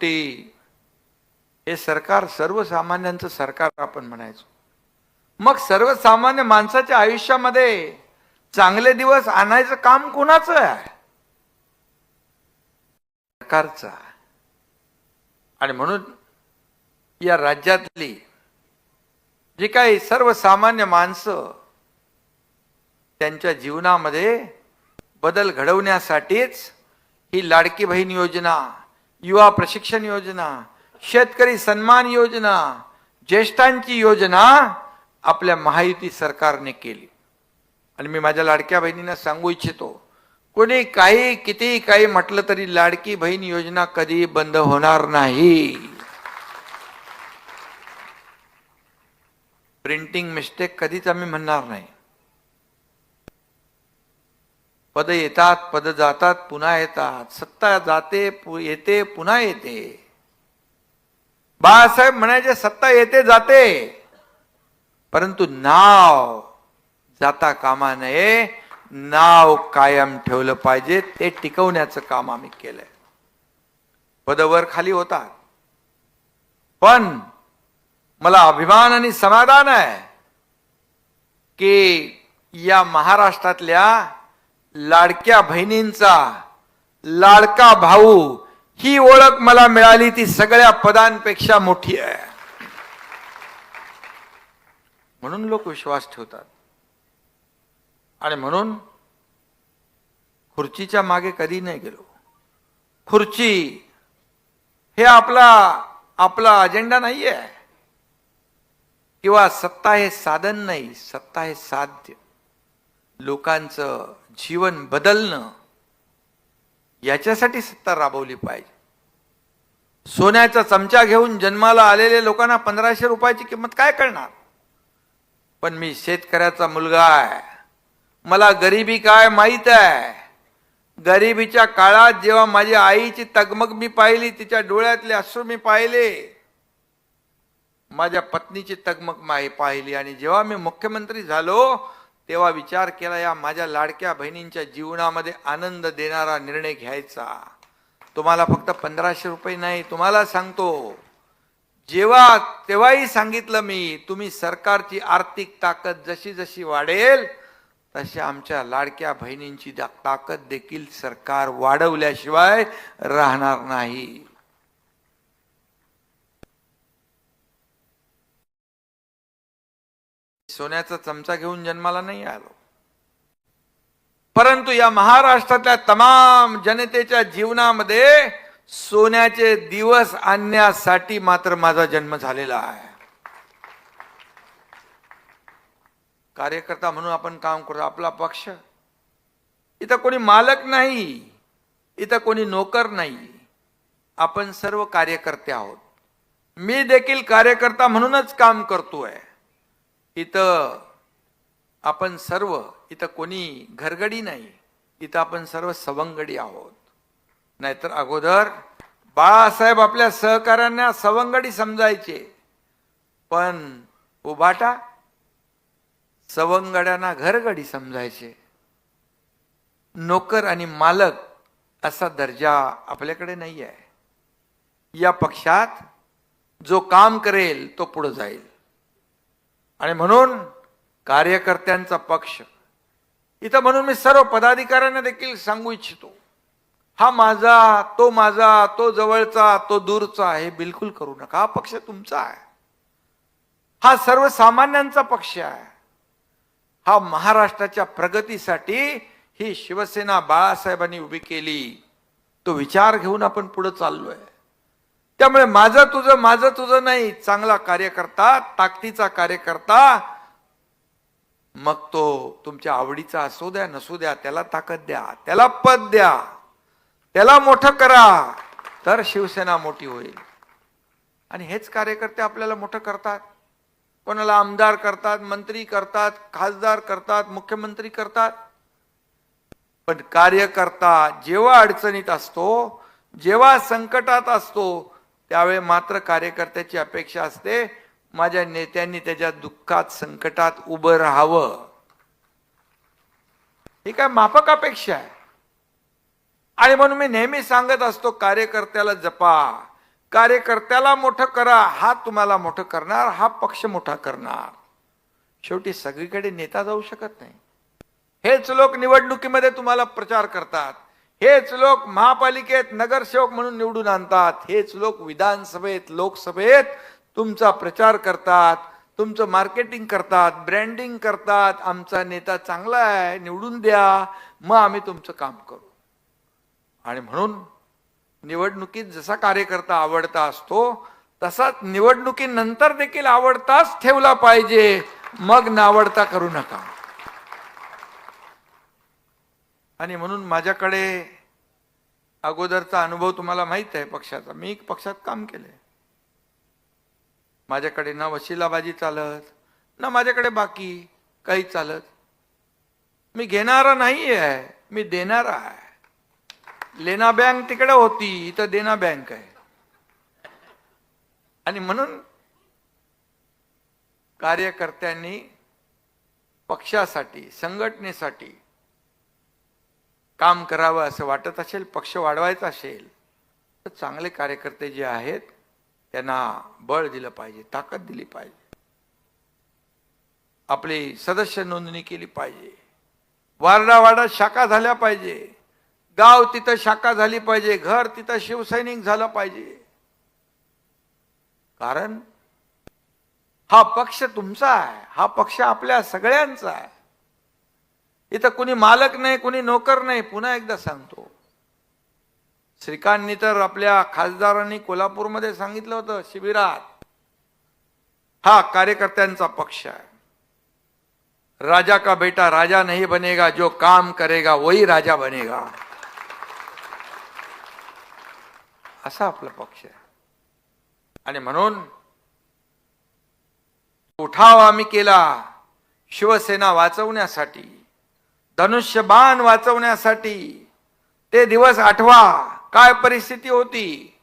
शेवटी हे सरकार सर्वसामान्यांचं सरकार आपण म्हणायचो. मग सर्वसामान्य माणसाच्या आयुष्यामध्ये चांगले दिवस आणायचं काम कोणाचं आहे? सरकारचा आणि म्हणून या राज्यातली जी काही सर्वसामान्य माणसं त्यांच्या जीवनामध्ये बदल घडवण्यासाठीच ही लाडकी बहीण योजना युवा प्रशिक्षण योजना शेतकरी सन्मान योजना ज्येष्ठांची योजना आपल्या महायुती सरकारने केली. आणि मी माझ्या लाडक्या बहिणींना सांगू इच्छितो कोणी काही किती काही म्हटलं तरी लाडकी बहीण योजना कधी बंद होणार नाही. प्रिंटिंग मिस्टेक कधीच आम्ही म्हणणार नाही. पद येतात पद जातात पुन्हा येतात. सत्ता जाते पु- येते पुन्हा येते. बाळासाहेब म्हणायचे सत्ता येते जाते. परंतु नाव जाता कामा नये. नाव कायम ठेवलं पाहिजे. ते टिकवण्याचं काम आम्ही केलंय. पदवर खाली होतात. पण मला अभिमान आणि समाधान आहे की या महाराष्ट्रातल्या लाडक्या बहिणींचा लाडका भाऊ ही ओळख मला मिळाली ती सगळ्या पदांपेक्षा मोठी आहे. म्हणून लोक विश्वास ठेवतात. आणि म्हणून खुर्चीच्या मागे कधी नाही गेलो. खुर्ची हे आपला आपला अजेंडा नाही आहे किंवा सत्ता हे साधन नाही सत्ता हे साध्य. लोकांचं जीवन बदलणं याच्यासाठी सत्ता राबवली पाहिजे. सोन्याचा चमचा घेऊन जन्माला आलेल्या लोकांना पंधराशे रुपयाची किंमत काय करणार पण मी शेतकऱ्याचा मुलगा आहे. मला गरिबी काय माहीत आहे? गरिबीच्या काळात जेव्हा माझ्या आईची तगमग मी पाहिली तिच्या डोळ्यातले अश्रू मी पाहिले. माझ्या पत्नीची तगमग माही पाहिली आणि जेव्हा मी मुख्यमंत्री झालो तेव्हा विचार केला या माझ्या लाडक्या बहिणींच्या जीवनामध्ये आनंद देणारा निर्णय घ्यायचा. तुम्हाला फक्त पंधराशे रुपये नाही तुम्हाला सांगतो. जेव्हा तेव्हाही सांगितलं मी तुम्ही सरकारची आर्थिक ताकद जशी जशी वाढेल तशी आमच्या लाडक्या बहिणींची ताकद देखील सरकार वाढवल्याशिवाय राहणार नाही. सोन्याचा चमचा घेऊन जन्माला नाही आलो. परंतु या महाराष्ट्रातल्या तमाम जनतेच्या जीवनामध्ये सोन्याचे दिवस आणण्यासाठी मात्र माझा जन्म झालेला आहे. कार्यकर्ता म्हणून आपण काम करतो आपला पक्ष. इथं कोणी मालक नाही इथं कोणी नोकर नाही. आपण सर्व कार्यकर्ते आहोत. मी देखील कार्यकर्ता म्हणूनच काम करतोय. इथं आपण सर्व इथं कोणी घरगडी नाही इथं आपण सर्व सवंगडी आहोत. नाहीतर अगोदर बाळासाहेब आपल्या सहकाऱ्यांना सवंगडी समजायचे. पण उभाटा सवंगड्यांना घरगडी समजायचे. नोकर आणि मालक असा दर्जा आपल्याकडे नाही आहे या पक्षात जो काम करेल तो पुढे जाईल. आणि म्हणून कार्यकर्त्यांचा पक्ष. इथं म्हणून मी सर्व पदाधिकाऱ्यांना देखील सांगू इच्छितो. हा माझा तो माझा तो जवळचा तो दूरचा हे बिलकुल करू नका. हा पक्ष तुमचा आहे. हा सर्वसामान्यांचा पक्ष आहे. हा महाराष्ट्राच्या प्रगतीसाठी ही शिवसेना बाळासाहेबांनी उभी केली. तो विचार घेऊन आपण पुढे चाललोय. त्यामुळे माझं तुझं माझं तुझं नाही. चांगला कार्यकर्ता ताकदीचा कार्यकर्ता. मग तो तुमच्या आवडीचा असू द्या नसू द्या त्याला ताकद द्या त्याला पद द्या त्याला मोठं करा तर शिवसेना मोठी होईल. आणि हेच कार्यकर्ते आपल्याला मोठं करतात. कोणाला आमदार करतात मंत्री करतात खासदार करतात मुख्यमंत्री करतात. पण कार्यकर्ता जेव्हा अडचणीत असतो जेव्हा संकटात असतो त्यावेळी मात्र कार्यकर्त्याची अपेक्षा असते माझ्या नेत्यांनी त्याच्या दुःखात संकटात उभं राहावं. ही काय माफक अपेक्षा आहे? आणि म्हणून मी नेहमी सांगत असतो कार्यकर्त्याला जपा. कार्यकर्त्याला मोठं करा हा तुम्हाला मोठं करणार हा पक्ष मोठा करणार. शेवटी सगळीकडे नेता जाऊ शकत नाही. हेच लोक निवडणुकीमध्ये तुम्हाला प्रचार करतात. हेच लोक महापालिकेत नगरसेवक म्हणून निवडून आणतात. हेच लोक विधानसभेत लोकसभेत तुमचा प्रचार करतात तुमचं मार्केटिंग करतात ब्रँडिंग करतात. आमचा नेता चांगला आहे निवडून द्या मग आम्ही तुमचं काम करू. आणि म्हणून निवडणुकीत जसा कार्यकर्ता आवडता असतो तसाच निवडणुकीनंतर देखील आवडताच ठेवला पाहिजे. मग नावडता करू नका. आणि म्हणून माझ्याकडे अगोदरचा अनुभव तुम्हाला माहीत आहे पक्षाचा. मी पक्षात काम केलंय. माझ्याकडे ना वशिलाबाजी चालत ना माझ्याकडे बाकी काही चालत. मी घेणारा नाही आहे मी देणारा आहे. लेना बँक तिकडे होती इथं देना बँक आहे. आणि म्हणून कार्यकर्त्यांनी पक्षासाठी संघटनेसाठी काम करावं असं वाटत असेल पक्ष वाढवायचा असेल तर चांगले कार्यकर्ते जे आहेत त्यांना बळ दिलं पाहिजे ताकद दिली पाहिजे. आपली सदस्य नोंदणी केली पाहिजे. वार्डा शाखा झाल्या पाहिजे. गाव तिथं शाखा झाली पाहिजे. घर तिथं शिवसैनिक झालं पाहिजे. कारण हा पक्ष तुमचा आहे. हा पक्ष आपल्या सगळ्यांचा आहे. इथं कुणी मालक नाही कुणी नोकर नाही पुन्हा एकदा सांगतो. श्रीकांतनी तर आपल्या खासदारांनी कोल्हापूरमध्ये सांगितलं होतं शिबिरात. हा कार्यकर्त्यांचा पक्ष आहे. राजा का बेटा राजा नहीं बनेगा जो काम करेगा वही राजा बनेगा. असा आपला पक्ष आहे. आणि म्हणून उठाव आम्ही केला शिवसेना वाचवण्यासाठी. धनुष्यबाण वाचवण्यासाठी ते दिवस आठवा. काय परिस्थिती होती?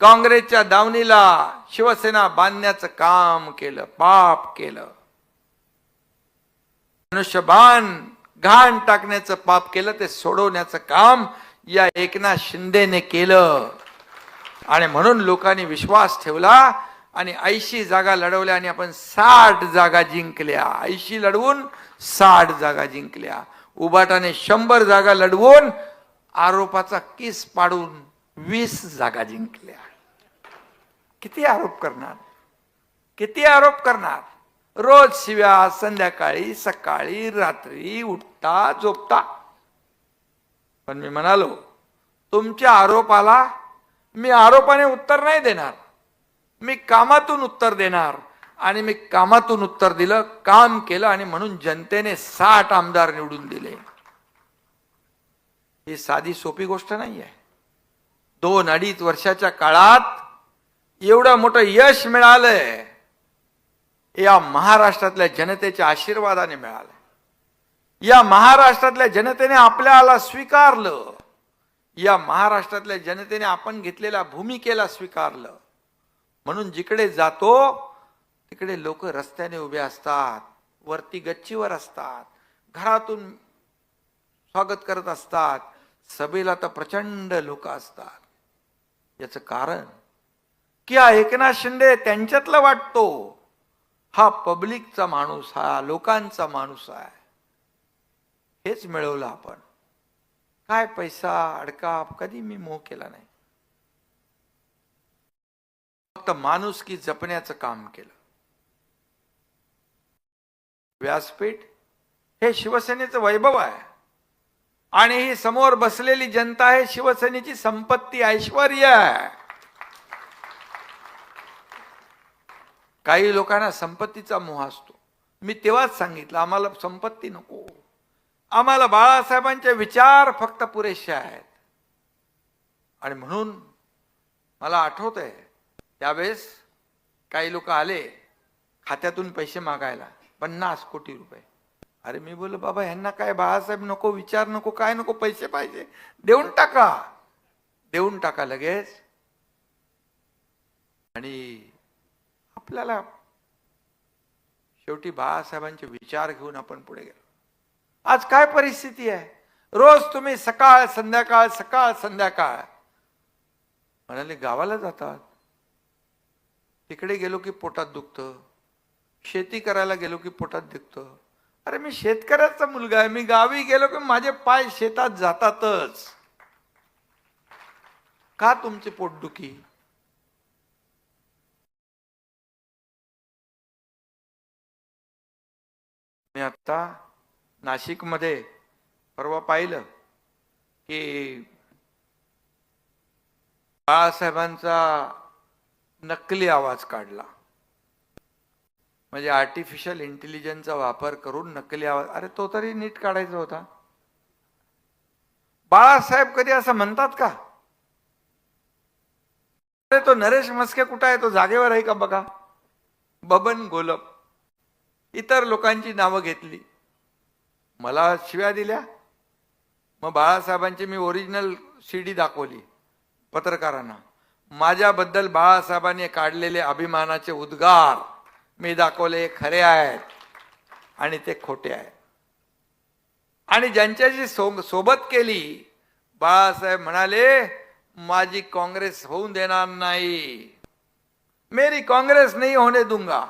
काँग्रेसच्या दावणीला शिवसेना बांधण्याचं काम केलं पाप केलं. धनुष्यबाण घाण टाकण्याचं पाप केलं ते सोडवण्याचं काम या एकनाथ शिंदेने केलं. आणि म्हणून लोकांनी विश्वास ठेवला आणि ऐंशी जागा लढवल्या आणि आपण साठ जागा जिंकल्या. ऐंशी लढवून साठ जागा जिंकल्या. उबाटाने शंभर जागा लढवून आरोपाचा किस पाडून वीस जागा जिंकल्या. किती आरोप करणार? किती आरोप करणार? रोज शिव्या संध्याकाळी सकाळी रात्री उठता झोपता. पण मी म्हणालो तुमच्या आरोपाला मी आरोपाने उत्तर नाही देणार. मी कामातून उत्तर देणार. आणि मी कामातून उत्तर दिलं काम केलं आणि म्हणून जनतेने साठ आमदार निवडून दिले. ही साधी सोपी गोष्ट नाही आहे दोन अडीच वर्षाच्या काळात एवढं मोठं यश मिळालंय. या महाराष्ट्रातल्या जनतेच्या आशीर्वादाने मिळालं या महाराष्ट्रातल्या जनतेने आपल्याला स्वीकारलं. या महाराष्ट्रातल्या जनतेने आपण घेतलेल्या भूमिकेला स्वीकारलं. म्हणून जिकडे जातो तिकडे लोक रस्त्याने उभे असतात वरती गच्चीवर असतात घरातून स्वागत करत असतात सभेला तर प्रचंड लोक असतात. याचं कारण की हा एकनाथ शिंदे त्यांच्यातला वाटतो? हा पब्लिकचा माणूस हा लोकांचा माणूस आहे. हेच मिळवलं आपण. काय पैसा अडका कधी मी मोह केला नाही. फक्त माणूस की जपण्याचं काम केलं. व्यासपीठ हे शिवसेनेचं वैभव आहे. आणि ही समोर बसलेली जनता आहे शिवसेनेची संपत्ती ऐश्वर आहे. काही लोकांना संपत्तीचा मोह असतो. मी तेव्हाच सांगितलं आम्हाला संपत्ती नको. आम्हाला बाळासाहेबांचे विचार फक्त पुरेसे आहेत. आणि म्हणून मला आठवत आहे त्यावेळेस काही लोक आले खात्यातून पैसे मागायला. पन्नास कोटी रुपये. अरे मी बोललो बाबा ह्यांना काय बाळासाहेब नको विचार नको काय नको पैसे पाहिजे. देऊन टाका. देऊन टाका लगेच. आणि आपल्याला शेवटी बाळासाहेबांचे विचार घेऊन आपण पुढे गेलो. आज काय परिस्थिती आहे? रोज तुम्ही सकाळ संध्याकाळ सकाळ संध्याकाळ म्हणाले गावाला जातात. तिकडे गेलो की पोटात दुखतं. शेती करायला गेलो की पोटात दुखतं. अरे मी शेतकऱ्याचा मुलगा आहे. मी गावी गेलो की माझे पाय शेतात जातातच. का तुमची पोटदुखी मी आता नाशिकमध्ये परवा पाहिलं की बाळासाहेबांचा नकली आवाज काढला. म्हणजे आर्टिफिशियल इंटेलिजन्सचा वापर करून नकली आवाज अरे तो तरी नीट काढायचा होता. बाळासाहेब कधी असं म्हणतात का? अरे तो नरेश मस्के कुठं आहे? तो जागेवर आहे का बघा? बबन गोलप इतर लोकांची नावं घेतली. मला शिव्या दिल्या. मग बाळासाहेबांची मी ओरिजिनल सीडी दाखवली पत्रकारांना. माझ्याबद्दल बाळासाहेबांनी काढलेले अभिमानाचे उद्गार. मी दाखवले खरे आहेत आणि ते खोटे आहेत. आणि ज्यांच्याशी सो सोबत केली बाळासाहेब म्हणाले माझी काँग्रेस होऊन देणार नाही. मेरी काँग्रेस नाही होणे दूंगा.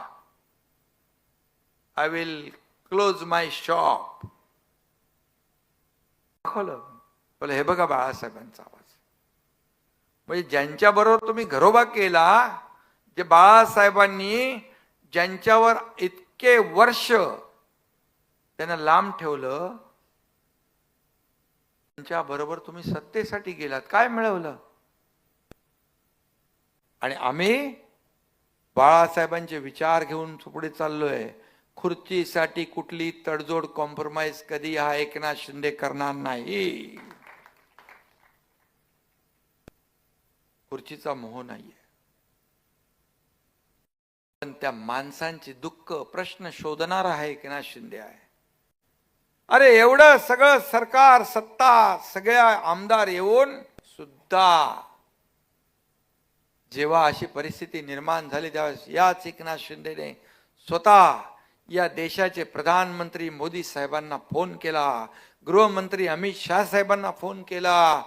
I will close my shop दाखवलं. बोले हे बघा बाळासाहेबांचा आवाज. म्हणजे ज्यांच्या बरोबर तुम्ही घरोबा केला जे बाळासाहेबांनी ज्यांच्यावर इतके वर्ष त्यांना लांब ठेवलं त्यांच्या बरोबर तुम्ही सत्तेसाठी गेलात. काय मिळवलं? आणि आम्ही बाळासाहेबांचे विचार घेऊन पुढे चाललोय. खुर्चीसाठी कुठली तडजोड कॉम्प्रोमाइज कधी हा एकनाथ शिंदे करणार नाही. खुर्चीचा मोह नाहीये. पण त्या माणसांची दुःख प्रश्न शोधणार आहे की ना शिंदे आहे? अरे एवढं सगळं सरकार सत्ता सगळ्या आमदार येऊन सुद्धा जेव्हा अशी परिस्थिती निर्माण झाली त्यावेळेस याच एकनाथ शिंदेने स्वतः या देशाचे प्रधानमंत्री मोदी साहेबांना फोन केला गृहमंत्री अमित शाह साहेबांना फोन केला